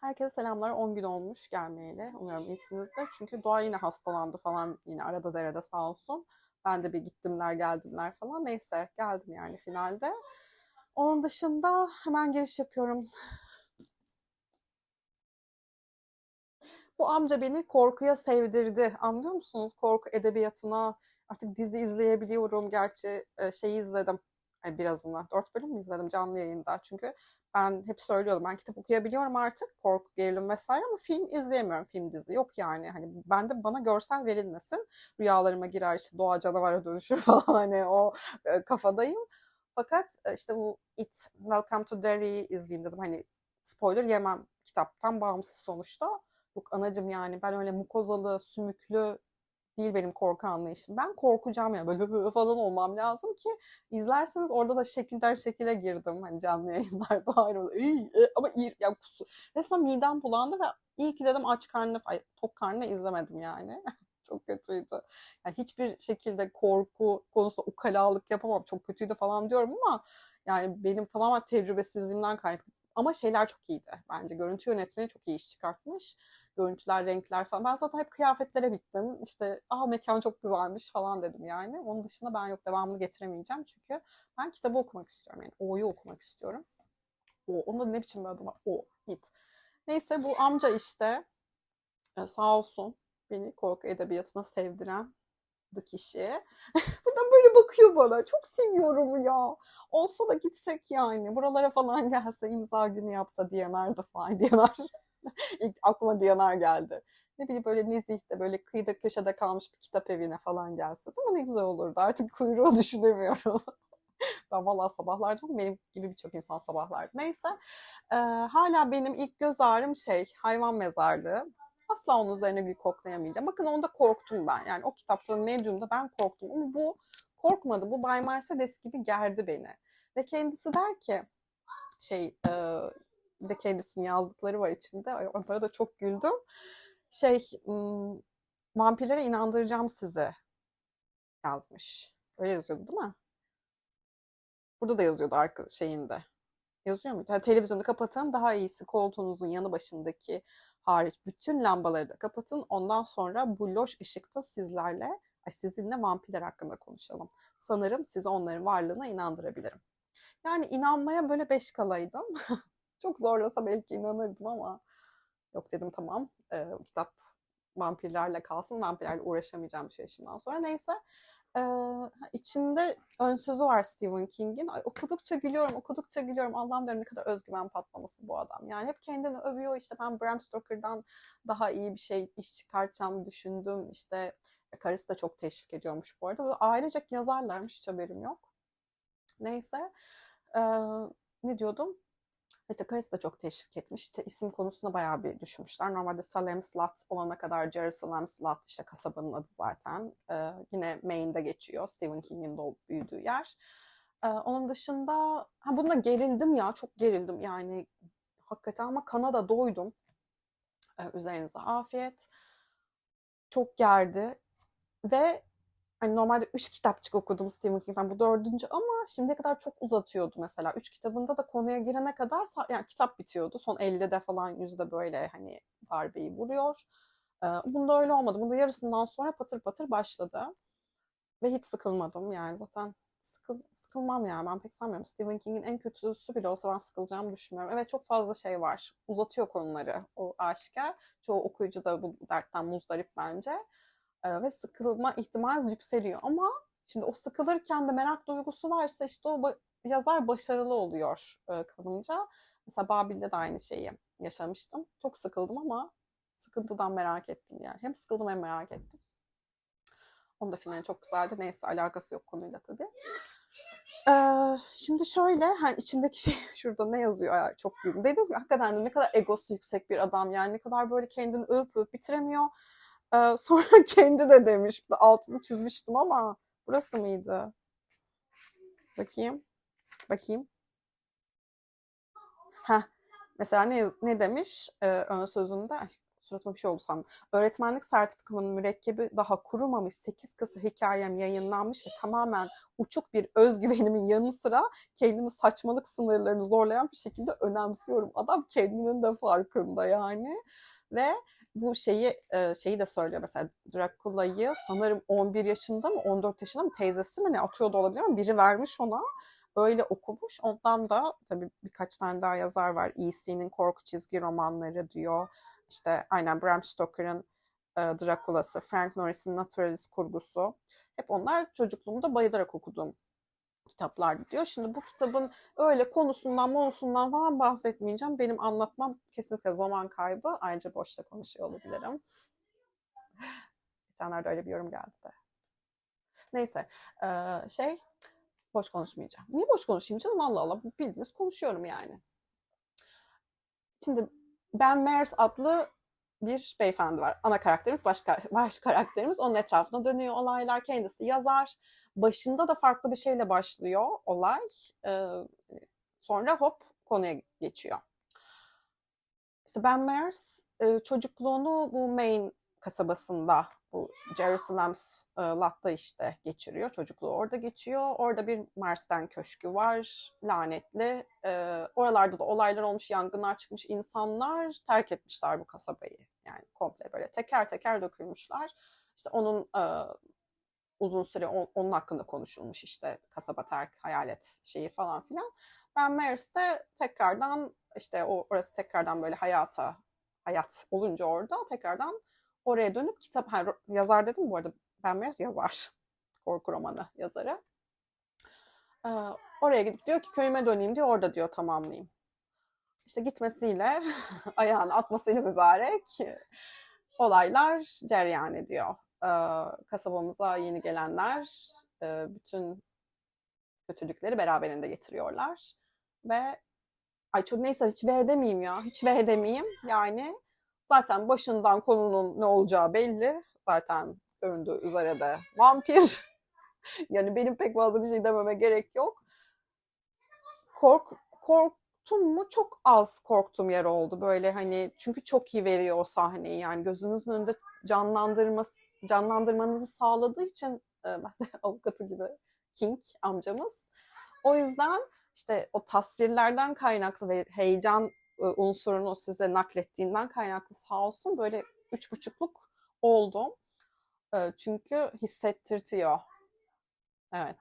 Herkese selamlar. 10 gün olmuş gelmeyeli. Umarım iyisinizdir. Çünkü Doğa yine hastalandı falan. Yine arada derede sağ olsun. Ben de bir gittimler geldimler falan. Neyse geldim yani finalde. Onun dışında hemen giriş yapıyorum. Bu amca beni korkuya sevdirdi. Anlıyor musunuz? Korku edebiyatına artık dizi izleyebiliyorum. Gerçi e, şeyi izledim. Birazını. Dört bölüm mü izledim canlı yayında? Çünkü ben hep söylüyordum ben kitap okuyabiliyorum artık korku gerilim vesaire ama film izleyemiyorum film dizi yok yani. Hani ben de bana görsel verilmesin. Rüyalarıma girer işte doğa canavara dönüşür falan hani o e, kafadayım. Fakat e, işte bu It Welcome to Derry'i izleyeyim dedim. Hani spoiler yemem kitaptan bağımsız sonuçta. Yok anacım yani ben öyle mukozalı sümüklü değil benim korku anlayışım. Ben korkacağım ya böyle falan olmam lazım ki izlerseniz orada da şekilden şekile girdim hani canlı yayınlarda ayrı e, ama iyi ya kusu. Resmen midem bulandı ve iyi ki dedim aç karnına ay, tok karnına izlemedim yani. çok kötüydü. Yani hiçbir şekilde korku konusunda ukalalık yapamam. Çok kötüydü falan diyorum ama yani benim tamamen tecrübesizliğimden kaynaklı. Ama şeyler çok iyiydi. Bence görüntü yönetmeni çok iyi iş çıkartmış görüntüler, renkler falan. Ben zaten hep kıyafetlere bittim. İşte aa mekan çok güzelmiş falan dedim yani. Onun dışında ben yok devamını getiremeyeceğim. Çünkü ben kitabı okumak istiyorum. Yani O'yu okumak istiyorum. O, onda ne biçim bir adı var? O, git. Neyse bu amca işte e, sağ olsun beni korku edebiyatına sevdiren bu kişi. Buradan böyle bakıyor bana. Çok seviyorum ya. Olsa da gitsek yani. Buralara falan gelse imza günü yapsa de falan diyener. İlk aklıma Diyanar geldi. Ne bileyim böyle nezihte böyle kıyıda köşede kalmış bir kitap evine falan gelse. Ama ne güzel olurdu. Artık kuyruğu düşünemiyorum. ben valla sabahlardım benim gibi birçok insan sabahlardı. Neyse e, hala benim ilk göz ağrım şey hayvan mezarlığı. Asla onun üzerine bir koklayamayacağım. Bakın onda korktum ben. Yani o kitapta Medium'da ben korktum. Ama bu korkmadı. Bu Bay Mercedes gibi gerdi beni. Ve kendisi der ki şey e, de kendisinin yazdıkları var içinde. Onlara da çok güldüm. Şey, vampirlere inandıracağım sizi yazmış. Öyle yazıyordu değil mi? Burada da yazıyordu arka şeyinde. Yazıyor muydu? Yani televizyonu kapatın daha iyisi koltuğunuzun yanı başındaki hariç bütün lambaları da kapatın. Ondan sonra bu loş ışıkta sizlerle, sizinle vampirler hakkında konuşalım. Sanırım sizi onların varlığına inandırabilirim. Yani inanmaya böyle beş kalaydım. Çok zorlasa belki inanırdım ama yok dedim tamam e, kitap vampirlerle kalsın. Vampirlerle uğraşamayacağım bir şey şimdiden sonra. Neyse e, içinde ön sözü var Stephen King'in. Ay, okudukça gülüyorum, okudukça gülüyorum. Allah'ım diyorum ne kadar özgüven patlaması bu adam. Yani hep kendini övüyor. İşte ben Bram Stoker'dan daha iyi bir şey iş çıkartacağım düşündüm. İşte karısı da çok teşvik ediyormuş bu arada. Böyle ailecek yazarlarmış hiç haberim yok. Neyse. Ee, ne diyordum? İşte karısı da çok teşvik etmiş. İşte isim konusunda bayağı bir düşünmüşler. Normalde Salem Slot olana kadar Jerusalem Slot işte kasabanın adı zaten. Ee, yine Maine'de geçiyor. Stephen King'in doğup büyüdüğü yer. Ee, onun dışında ha bununla gerildim ya. Çok gerildim yani. Hakikaten ama Kanada doydum. Ee, üzerinize afiyet. Çok gerdi. Ve hani normalde üç kitapçık okudum Stephen King'den bu dördüncü ama şimdiye kadar çok uzatıyordu mesela. Üç kitabında da konuya girene kadar yani kitap bitiyordu. Son 50'de falan yüzde böyle hani darbeyi vuruyor. Ee, bunda öyle olmadı. Bunda yarısından sonra patır patır başladı. Ve hiç sıkılmadım yani zaten sıkıl, sıkılmam yani ben pek sanmıyorum. Stephen King'in en kötüsü bile olsa ben sıkılacağımı düşünmüyorum. Evet çok fazla şey var. Uzatıyor konuları o aşikar. Çoğu okuyucu da bu dertten muzdarip bence ve sıkılma ihtimali yükseliyor. Ama şimdi o sıkılırken de merak duygusu varsa işte o ba- yazar başarılı oluyor e, kalınca. Mesela Babil'de de aynı şeyi yaşamıştım. Çok sıkıldım ama sıkıntıdan merak ettim yani. Hem sıkıldım hem merak ettim. Onun da finali çok güzeldi. Neyse alakası yok konuyla tabii. Ee, şimdi şöyle hani içindeki şey şurada ne yazıyor ya çok güldüm. Dedim ki hakikaten ne kadar egosu yüksek bir adam yani ne kadar böyle kendini övüp övüp bitiremiyor ee, sonra kendi de demiş. Altını çizmiştim ama burası mıydı? Bakayım. Bakayım. Ha. Mesela ne, ne demiş ee, ön sözünde? Ay, suratıma bir şey oldu sandım. Öğretmenlik sertifikamın mürekkebi daha kurumamış 8 kısa hikayem yayınlanmış ve tamamen uçuk bir özgüvenimin yanı sıra kendimi saçmalık sınırlarını zorlayan bir şekilde önemsiyorum. Adam kendinin de farkında yani. Ve bu şeyi e, şeyi de söylüyor mesela Dracula'yı sanırım 11 yaşında mı 14 yaşında mı teyzesi mi ne atıyor da olabilir ama biri vermiş ona öyle okumuş. Ondan da tabii birkaç tane daha yazar var. E.C.'nin korku çizgi romanları diyor. İşte aynen Bram Stoker'ın e, Dracula'sı, Frank Norris'in Naturalist kurgusu. Hep onlar çocukluğumda bayılarak okuduğum kitaplardı diyor. Şimdi bu kitabın öyle konusundan, monusundan falan bahsetmeyeceğim. Benim anlatmam kesinlikle zaman kaybı. Ayrıca boşta konuşuyor olabilirim. Geçenlerde öyle bir yorum geldi de. Neyse, şey boş konuşmayacağım. Niye boş konuşayım canım? Allah Allah bildiğiniz konuşuyorum yani. Şimdi Ben Mers adlı bir beyefendi var. Ana karakterimiz, başka baş karakterimiz. Onun etrafında dönüyor olaylar. Kendisi yazar. Başında da farklı bir şeyle başlıyor olay. Ee, sonra hop konuya geçiyor. İşte Ben Mers çocukluğunu bu Maine kasabasında bu Jerusalem's Lat'ta işte geçiriyor. Çocukluğu orada geçiyor. Orada bir Mars'ten köşkü var. Lanetli. E, oralarda da olaylar olmuş, yangınlar çıkmış. insanlar terk etmişler bu kasabayı. Yani komple böyle teker teker dökülmüşler. İşte onun e, uzun süre on, onun hakkında konuşulmuş işte kasaba terk, hayalet şeyi falan filan. Ben Mars'te tekrardan işte o orası tekrardan böyle hayata hayat olunca orada tekrardan oraya dönüp kitap ha, yazar dedim bu arada Ben Mears yazar. Korku romanı yazarı. Ee, oraya gidip diyor ki köyüme döneyim diyor orada diyor tamamlayayım. İşte gitmesiyle ayağını atmasıyla mübarek olaylar cereyan ediyor. Ee, kasabamıza yeni gelenler e, bütün kötülükleri beraberinde getiriyorlar. Ve ay çok neyse hiç ve edemeyeyim ya. Hiç ve edemeyeyim. Yani Zaten başından konunun ne olacağı belli. Zaten göründüğü üzere de vampir. yani benim pek fazla bir şey dememe gerek yok. Kork, korktum mu? Çok az korktuğum yer oldu. Böyle hani çünkü çok iyi veriyor o sahneyi. Yani gözünüzün önünde canlandırması, canlandırmanızı sağladığı için e, avukatı gibi King amcamız. O yüzden işte o tasvirlerden kaynaklı ve heyecan unsurunu size naklettiğinden kaynaklı sağ olsun böyle üç buçukluk oldum. E, çünkü hissettirtiyor. Evet.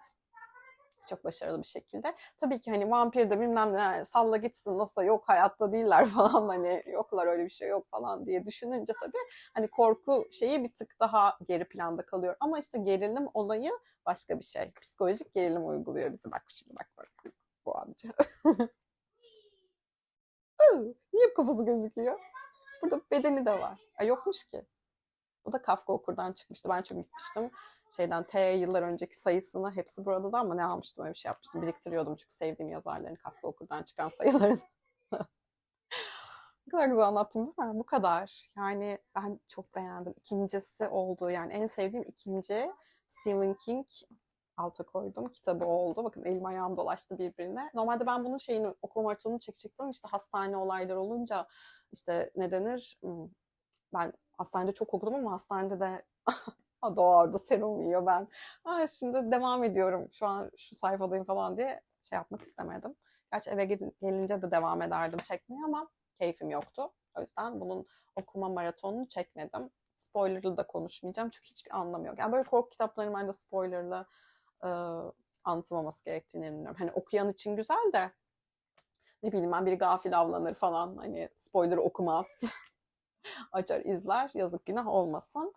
Çok başarılı bir şekilde. Tabii ki hani vampir de bilmem ne salla gitsin nasıl yok hayatta değiller falan hani yoklar öyle bir şey yok falan diye düşününce tabii hani korku şeyi bir tık daha geri planda kalıyor. Ama işte gerilim olayı başka bir şey. Psikolojik gerilim uyguluyor bize. Bak şimdi bak bak bu amca. Niye kafası gözüküyor? Burada bedeni de var. Ay yokmuş ki. Bu da Kafka okurdan çıkmıştı. Ben çok gitmiştim. Şeyden T yıllar önceki sayısını hepsi burada da ama ne almıştım öyle bir şey yapmıştım. Biriktiriyordum çünkü sevdiğim yazarların Kafka okurdan çıkan sayıların. ne kadar güzel anlattım değil mi? Bu kadar. Yani ben çok beğendim. İkincisi oldu. Yani en sevdiğim ikinci Stephen King alta koydum. Kitabı oldu. Bakın elim ayağım dolaştı birbirine. Normalde ben bunun şeyini okuma maratonunu çekecektim. İşte hastane olayları olunca işte ne denir? Hmm, ben hastanede çok okudum ama hastanede de doğardı serum yiyor ben. Ha, şimdi devam ediyorum. Şu an şu sayfadayım falan diye şey yapmak istemedim. Gerçi eve gelince de devam ederdim çekmeye ama keyfim yoktu. O yüzden bunun okuma maratonunu çekmedim. Spoilerlı da konuşmayacağım çünkü hiçbir anlamı yok. Yani böyle korku kitaplarının bence spoilerlı e, anlatılmaması gerektiğini inanıyorum. Hani okuyan için güzel de ne bileyim ben biri gafil avlanır falan hani spoiler okumaz. Açar izler yazık günah olmasın.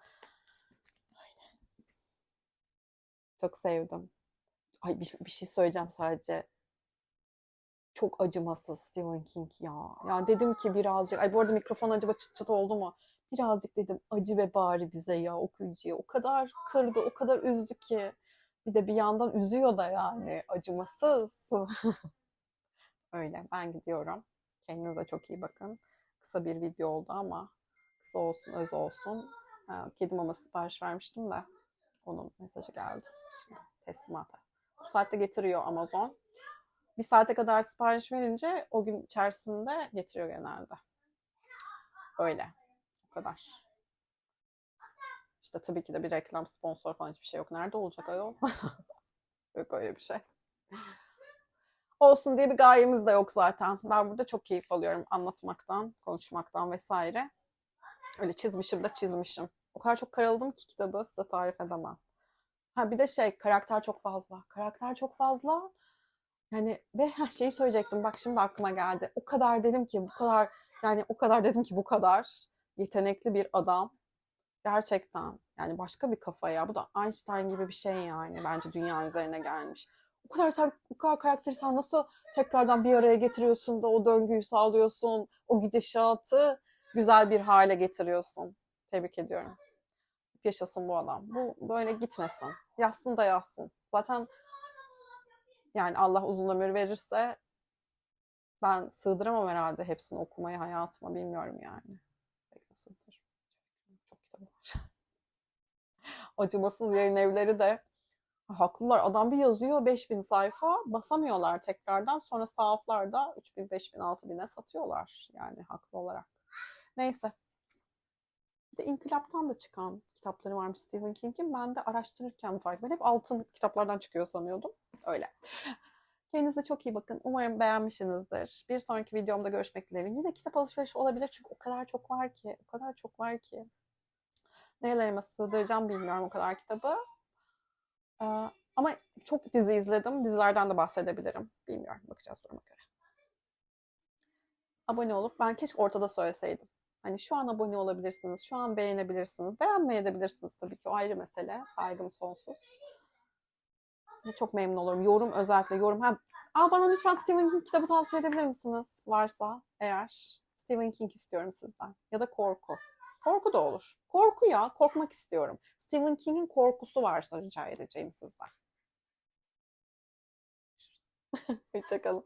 Çok sevdim. Ay bir, bir şey söyleyeceğim sadece. Çok acımasız Stephen King ya. Yani dedim ki birazcık. Ay bu arada mikrofon acaba çıt çıt oldu mu? Birazcık dedim acı ve bari bize ya okuyucuya. O kadar kırdı, o kadar üzdü ki. Bir de bir yandan üzüyor da yani acımasız. Öyle ben gidiyorum. Kendinize çok iyi bakın. Kısa bir video oldu ama kısa olsun öz olsun. Kedi maması sipariş vermiştim de onun mesajı geldi. Şimdi teslimata. Bu saatte getiriyor Amazon. Bir saate kadar sipariş verince o gün içerisinde getiriyor genelde. Öyle. kadar. İşte tabii ki de bir reklam sponsor falan hiçbir şey yok. Nerede olacak ayol? yok öyle bir şey. Olsun diye bir gayemiz de yok zaten. Ben burada çok keyif alıyorum anlatmaktan, konuşmaktan vesaire. Öyle çizmişim de çizmişim. O kadar çok karaladım ki kitabı size tarif edemem. Ha bir de şey karakter çok fazla. Karakter çok fazla. Yani ve ha, şeyi söyleyecektim. Bak şimdi aklıma geldi. O kadar dedim ki bu kadar yani o kadar dedim ki bu kadar yetenekli bir adam. Gerçekten yani başka bir kafa ya. Bu da Einstein gibi bir şey yani. Bence dünya üzerine gelmiş. O kadar sen o kadar karakteri sen nasıl tekrardan bir araya getiriyorsun da o döngüyü sağlıyorsun. O gidişatı güzel bir hale getiriyorsun. Tebrik ediyorum. Yaşasın bu adam. Bu böyle gitmesin. Yazsın da yazsın. Zaten yani Allah uzun ömür verirse ben sığdıramam herhalde hepsini okumayı hayatıma bilmiyorum yani. Bekle sığdır. Çok kitabı var. Acımasız yayın evleri de haklılar. Adam bir yazıyor 5000 sayfa basamıyorlar tekrardan. Sonra sahaflarda 3000, 5000, 6000'e satıyorlar. Yani haklı olarak. Neyse. Bir de İnkılap'tan da çıkan kitapları varmış Stephen King'in. Ben de araştırırken fark ettim. Hep altın kitaplardan çıkıyor sanıyordum. Öyle. Kendinize çok iyi bakın. Umarım beğenmişsinizdir. Bir sonraki videomda görüşmek dileğiyle. Yine kitap alışverişi olabilir çünkü o kadar çok var ki. O kadar çok var ki. Nerelerime sığdıracağım bilmiyorum o kadar kitabı. Ee, ama çok dizi izledim. Dizilerden de bahsedebilirim. Bilmiyorum. Bakacağız duruma göre. Abone olup ben keşke ortada söyleseydim. Hani şu an abone olabilirsiniz, şu an beğenebilirsiniz, beğenmeyebilirsiniz tabii ki o ayrı mesele. Saygım sonsuz. Ve çok memnun olurum. Yorum özellikle yorum. Ha, Aa, bana lütfen Stephen King kitabı tavsiye edebilir misiniz? Varsa eğer. Stephen King istiyorum sizden. Ya da korku. Korku da olur. Korku ya. Korkmak istiyorum. Stephen King'in korkusu varsa rica edeceğim sizden. Hoşçakalın.